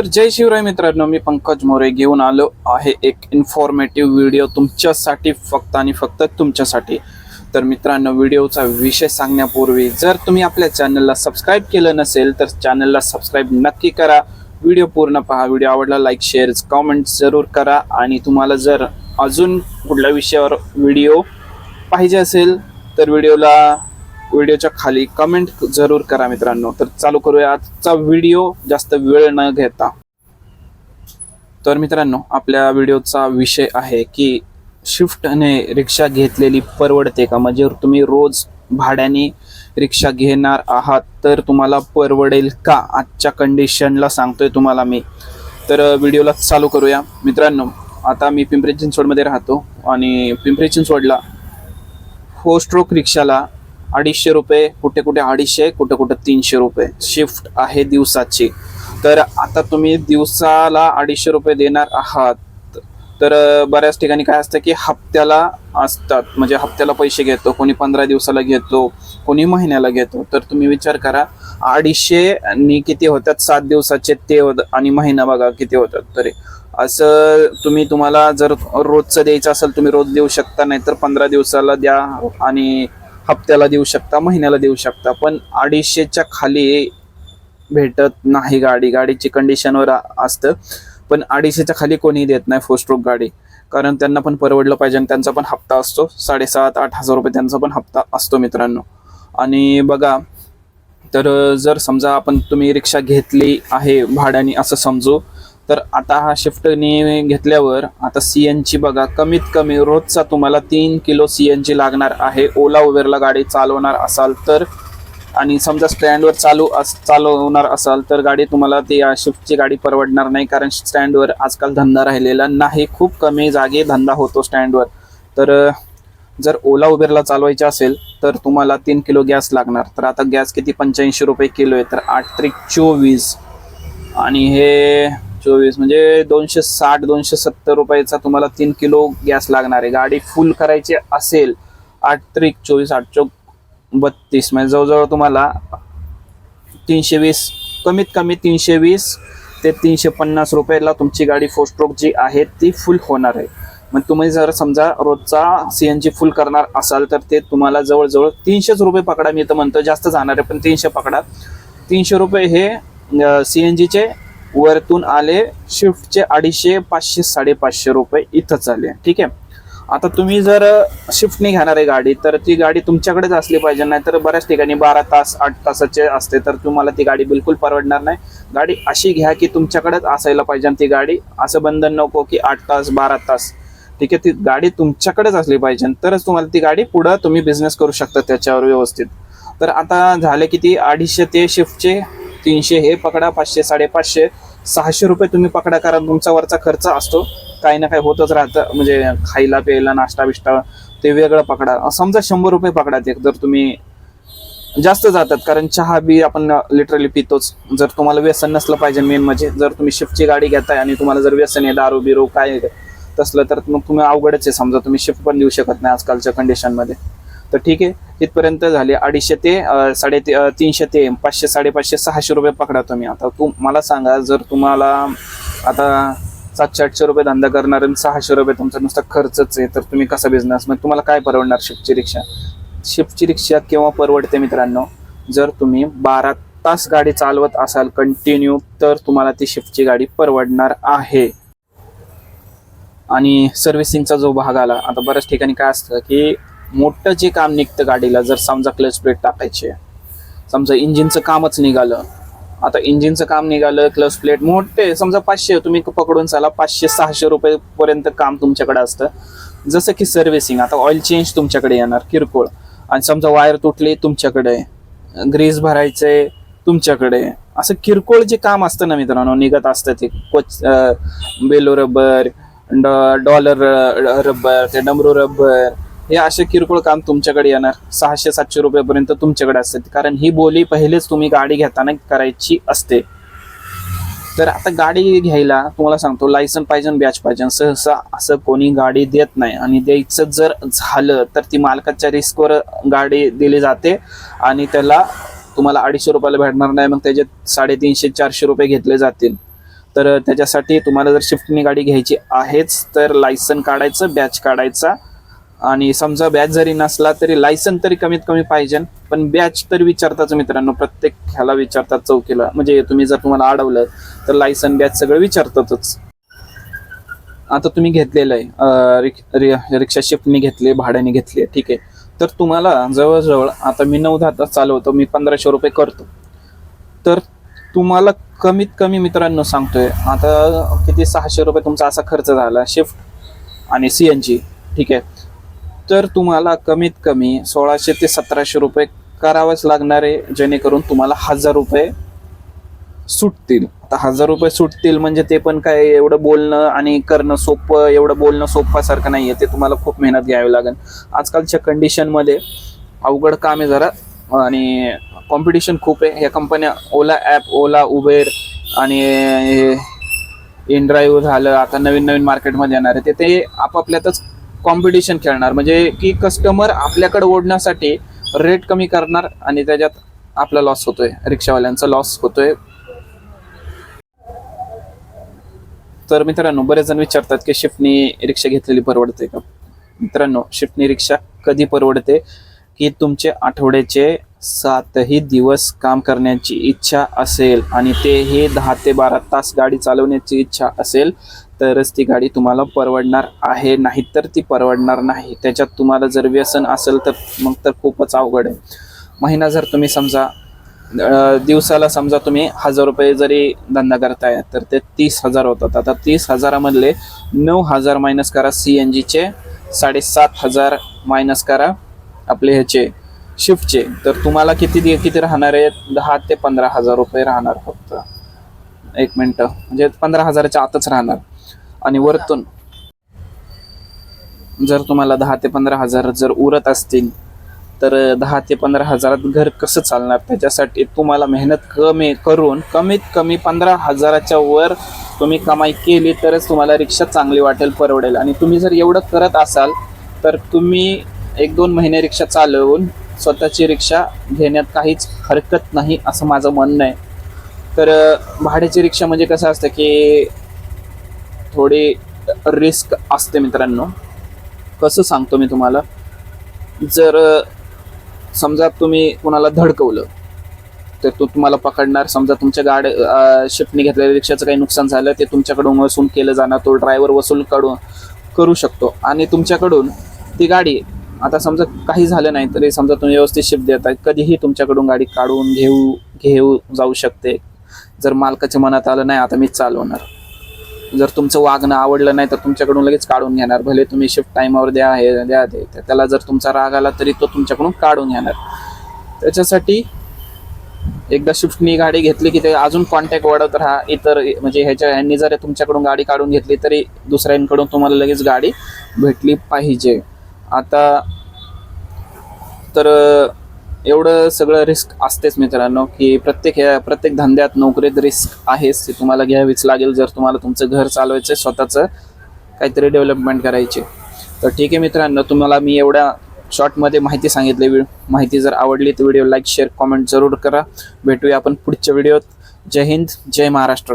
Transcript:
तर जय शिवराय मित्रांनो मी पंकज मोरे घेऊन आलो आहे एक इन्फॉर्मेटिव्ह व्हिडिओ तुमच्यासाठी फक्त आणि फक्त तुमच्यासाठी. तर मित्रांनो व्हिडिओचा विषय सांगण्यापूर्वी जर तुम्ही आपल्या चॅनलला सबस्क्राईब केलं नसेल तर चॅनलला सबस्क्राईब नक्की करा. व्हिडिओ पूर्ण पहा. व्हिडिओ आवडला लाईक शेअर कॉमेंट जरूर करा. आणि तुम्हाला जर अजून कुठल्या विषयावर व्हिडिओ पाहिजे असेल तर व्हिडिओला व्हिडिओच्या खाली कमेंट जरूर करा मित्रांनो. तर चालू करूया आजचा व्हिडिओ. जास्त वेळ न घेता. तर मित्रांनो आपल्या व्हिडिओचा विषय आहे की शिफ्टने रिक्षा घेतलेली परवडते का? म्हणजे तुम्ही रोज भाड्याने रिक्षा घेणार आहात तर तुम्हाला परवडेल का? आजच्या कंडिशनला सांगतोय तुम्हाला मी. तर व्हिडिओला चालू करूया. मित्रांनो आता मी पिंपरी चिंचवडमध्ये राहतो आणि पिंपरी चिंचवडला फोर स्ट्रोक रिक्षाला अडीचशे रुपये कुठे कुठे अडीचशे कुठे कुठे तीनशे रुपये शिफ्ट आहे दिवसाची. तर आता तुम्ही दिवसाला अडीचशे रुपये देणार आहात. तर बऱ्याच ठिकाणी काय असतं की हप्त्याला असतात. म्हणजे हप्त्याला पैसे घेतो कोणी पंधरा दिवसाला घेतो कोणी महिन्याला घेतो. तर तुम्ही विचार करा अडीचशे आणि किती होतात? सात दिवसाचे ते होत आणि महिना बघा किती होतात तरी. असं तुम्ही तुम्हाला जर रोजचं द्यायचं असेल तुम्ही रोज देऊ शकता नाही तर पंधरा दिवसाला द्या आणि हप्त्याला देऊ शकता महिन्याला देऊ शकता पण अडीचशेच्या खाली भेटत नाही गाडी. गाडीची कंडिशनवर असतं पण अडीचशेच्या खाली कोणी देत नाही फोर स्ट्रोक गाडी. कारण त्यांना पण परवडलं पाहिजे आणि त्यांचा पण हप्ता असतो. साडेसात आठ हजार रुपये त्यांचा पण हप्ता असतो मित्रांनो. आणि बघा तर जर समजा आपण तुम्ही रिक्षा घेतली आहे भाड्याने असं समजू तर आता हा शिफ्टने घेतल्यावर आता सी एन जी बघा कमीत कमी रोजचा तुम्हाला तीन किलो सी एन जी लागणार आहे. ओला उबेरला गाडी चालवणार असाल तर आणि समजा स्टँडवर चालू अस चालवणार असाल तर गाडी तुम्हाला ती शिफ्टची गाडी परवडणार नाही कारण स्टँडवर आजकाल धंदा राहिलेला नाही. खूप कमी जागे धंदा होतो स्टँडवर तर जर ओला उबेरला चालवायचे असेल तर तुम्हाला तीन किलो गॅस लागणार. तर आता गॅस किती? पंच्याऐंशी रुपये किलो आहे. तर आठ त्रिक चोवीस. आणि हे चोवीस म्हणजे दोनशे साठ दोनशे सत्तर रुपयाचा तुम्हाला तीन किलो गॅस लागणार आहे. गाडी फुल करायची असेल आठ त्रिक चोवीस आठ चौक बत्तीस. म्हणजे जवळजवळ तुम्हाला तीनशे वीस कमीत कमी तीनशे वीस ते तीनशे पन्नास रुपयाला तुमची गाडी फोर स्ट्रोक जी आहे ती फुल होणार आहे. मग तुम्ही जर समजा रोजचा सी एन जी फुल करणार असाल तर ते तुम्हाला जवळजवळ तीनशेच रुपये पकडा. मी तर म्हणतो जास्त जाणार आहे पण तीनशे पकडा. तीनशे रुपये हे सी एन जीचे वरतून आले शिफ्टचे अडीचशे पाचशे साडेपाचशे रुपये इथंच आले. ठीक आहे? आता तुम्ही जर शिफ्टने घेणार आहे गाडी तर ती गाडी तुमच्याकडेच असली पाहिजे नाही तर बऱ्याच ठिकाणी बारा तास आठ तासाचे असते तर तुम्हाला ती गाडी बिलकुल परवडणार नाही. गाडी अशी घ्या की तुमच्याकडेच असायला पाहिजे ती गाडी असं बंधन नको की आठ तास बारा तास. ठीक आहे? ती गाडी तुमच्याकडेच असली पाहिजे तरच तुम्हाला ती गाडी पुढं तुम्ही बिझनेस करू शकता त्याच्यावर व्यवस्थित. तर आता झाले किती? अडीचशे ते शिफ्टचे तीनशे हे पकडा पाचशे साडेपाचशे सहाशे रुपये तुम्ही पकडा कारण तुमचा वरचा खर्च असतो. काही ना काही होतच राहतं म्हणजे खायला प्यायला नाश्ता बिष्टा ते वेगळं पकडा. समजा शंभर रुपये पकडा ते जर तुम्ही जास्त जातात कारण चहा बी आपण लिटरली पितोच. जर तुम्हाला व्यसन नसलं पाहिजे मेन म्हणजे जर तुम्ही शिफ्टची गाडी घेताय आणि तुम्हाला जर व्यसन आहे दारू बिरू काय तसलं तर मग तुम्ही अवघडच आहे. समजा तुम्ही शिफ्ट पण देऊ शकत नाही आजकालच्या कंडिशनमध्ये तर ठीक आहे. तिथपर्यंत झाले. अडीचशे ते साडे तीनशे ते पाचशे साडेपाचशे सहाशे रुपये पकडा तुम्ही आता. तू मला सांगा जर तुम्हाला आता सातशे आठशे रुपये धंदा करणार आणि सहाशे रुपये तुमचा नुसता खर्चच आहे तर तुम्ही कसा बिझनेस मग तुम्हाला काय परवडणार शिफ्टची रिक्षा? शिफ्टची रिक्षा केव्हा परवडते मित्रांनो? जर तुम्ही बारा तास गाडी चालवत असाल कंटिन्यू तर तुम्हाला ती शिफ्टची गाडी परवडणार आहे. आणि सर्व्हिसिंगचा जो भाग आला आता बऱ्याच ठिकाणी काय असतं की मोठं जे काम निघतं गाडीला जर समजा क्लच प्लेट टाकायची समजा इंजिनचं कामच निघालं. आता इंजिनचं काम निघालं क्लच प्लेट मोठे समजा पाचशे तुम्ही पकडून चाला पाचशे सहाशे रुपये पर्यंत काम तुमच्याकडे असतं. जसं की सर्व्हिसिंग आता ऑइल चेंज तुमच्याकडे येणार किरकोळ. आणि समजा वायर तुटली तुमच्याकडे. ग्रीस भरायचे तुमच्याकडे. असं किरकोळ जे काम असतं ना मित्रांनो निघत असतं ते. कोच बेलो रबर डॉलर रबर ते डमरू रबर हे असे किरकोळ काम तुमच्याकडे येणार. सहाशे सातशे रुपयेपर्यंत तुमच्याकडे असते कारण ही बोली पहिलेच तुम्ही गाडी घेताना करायची असते. तर आता गाडी घ्यायला तुम्हाला सांगतो लायसन पाहिजे बॅच पाहिजे. सहसा असं कोणी गाडी देत नाही. आणि द्यायचं जर झालं तर ती मालकाच्या रिस्कवर गाडी दिली जाते. आणि त्याला तुम्हाला अडीचशे रुपयाला भेटणार नाही. मग त्याचे साडेतीनशे चारशे रुपये घेतले जातील. तर त्याच्यासाठी तुम्हाला जर शिफ्टनी गाडी घ्यायची आहेच तर लायसन काढायचं बॅच काढायचा. आणि समजा बॅच जरी नसला तरी लायसन तरी कमीत कमी पाहिजे. पण बॅच तर विचारताच मित्रांनो प्रत्येक ह्याला विचारतात चौकीला. म्हणजे तुम्ही जर तुम्हाला अडवलं तर लायसन बॅच सगळं विचारतातच. आता तुम्ही घेतलेलं आहे. अं, रिक- रि- रिक्षा शिफ्टनी घेतली भाड्याने घेतली ठीक आहे. तर तुम्हाला जवळजवळ आता मी नऊ दहा तास चालवतो मी पंधराशे रुपये करतो. तर तुम्हाला कमीत कमी मित्रांनो सांगतोय आता किती सहाशे रुपये तुमचा असा खर्च झाला शिफ्ट आणि सी एन जी ठीक आहे. तर तुम्हाला कमीत कमी सोळाशे ते सतराशे रुपये करावंच लागणार आहे जेणेकरून तुम्हाला हजार रुपये सुटतील. आता हजार रुपये सुटतील म्हणजे ते पण काय एवढं बोलणं आणि करणं सोपं एवढं बोलणं सोपासारखं आहे ते तुम्हाला खूप मेहनत घ्यावी लागेल. आजकालच्या कंडिशनमध्ये अवघड काम आहे जरा आणि कॉम्पिटिशन खूप आहे. ह्या कंपन्या ओला ॲप ओला उबेर आणि इनड्राईव्ह झालं आता नवीन नवीन मार्केटमध्ये येणार आहे. ते ते आपापल्यातच कॉम्पिटिशन खेळणार. म्हणजे की कस्टमर आपल्याकडे ओढण्यासाठी रेट कमी करणार आणि त्याच्यात आपला लॉस होतोय रिक्षावाल्यांचा लॉस होतोय. तर मित्रांनो बरेच जण विचारतात की शिफ्टनी रिक्षा घेतलेली परवडते का? मित्रांनो शिफ्टनी रिक्षा कधी परवडते? की तुमचे आठवड्याचे सातही दिवस काम करण्याची इच्छा असेल आणि ते हे दहा ते बारा तास गाडी चालवण्याची इच्छा असेल तरच ती गाडी तुम्हाला परवडणार आहे. नाहीतर ती परवडणार नाही. त्याच्यात तुम्हाला जर व्यसन असेल तर मग तर खूपच अवघड आहे. महिना जर तुम्ही समजा दिवसाला समजा तुम्ही हजार रुपये जरी धंदा करताय तर ते तीस हजार होतात. आता तीस हजारामधले नऊ हजार मायनस करा. सी एन जीचे साडेसात हजार मायनस करा. आपले ह्याचे शिफ्टचे तर तुम्हाला किती किती राहणार आहे दहा ते पंधरा हजार रुपये राहणार फक्त. एक मिनटं. म्हणजे पंधरा हजाराच्या आतच राहणार. आणि वरतून जर तुम्हाला दहा ते पंधरा हजार जर उरत असतील तर दहा ते पंधरा हजारात घर कसं चालणार? त्याच्यासाठी तुम्हाला मेहनत कमी करून कमीत कमी पंधरा हजाराच्या वर तुम्ही कमाई केली तरच तुम्हाला रिक्षा चांगली वाटेल परवडेल. आणि तुम्ही जर एवढं करत असाल तर तुम्ही एक दोन महिने रिक्षा चालवून स्वतःची रिक्षा घेण्यात काहीच हरकत नाही असं माझं म्हणणं आहे. तर भाड्याची रिक्षा म्हणजे कसं असतं की थोडी रिस्क असते मित्रांनो. कसं सांगतो मी तुम्हाला? जर समजा तुम्ही कुणाला धडकवलं तर तो तुम्हाला पकडणार. समजा तुमच्या गाड शिफ्टने घेतलेल्या रिक्षाचं काही नुकसान झालं ते तुमच्याकडून वसूल केलं जाणार. तो ड्रायव्हर वसूल काढून करू शकतो. आणि तुमच्याकडून ती गाडी आता समजा काही झालं नाही तरी समजा तुम्ही व्यवस्थित शिफ्ट देताय कधीही तुमच्याकडून गाडी काढून घेऊ घेऊ जाऊ शकते. जर मालकाच्या मनात आलं नाही आता मीच चालवणार. जर तुमचं वागणं आवडलं नाही तर तुमच्याकडून लगेच काढून घेणार. भले तुम्ही शिफ्ट टाईमावर द्या हे द्या ते. तर त्याला जर तुमचा राग आला तरी तो तुमच्याकडून काढून घेणार. त्याच्यासाठी एकदा शिफ्टनी गाडी घेतली की ते अजून कॉन्टॅक्ट वाढवत राहा. इतर म्हणजे ह्याच्या ह्यांनी जर तुमच्याकडून गाडी काढून घेतली तरी दुसऱ्यांकडून तुम्हाला लगेच गाडी भेटली पाहिजे. आता तर एवढं सगळं रिस्क असतेच मित्रांनो की प्रत्येक ह्या प्रत्येक धंद्यात नोकरीत रिस्क आहेच ते तुम्हाला घ्यावीच लागेल जर तुम्हाला तुमचं घर चालवायचं स्वतःचं काहीतरी डेव्हलपमेंट करायची. तर ठीक आहे मित्रांनो तुम्हाला मी एवढ्या शॉर्टमध्ये माहिती सांगितली माहिती जर आवडली तर व्हिडिओ लाईक शेअर कॉमेंट जरूर करा. भेटूया आपण पुढच्या व्हिडिओत जय हिंद जय महाराष्ट्र.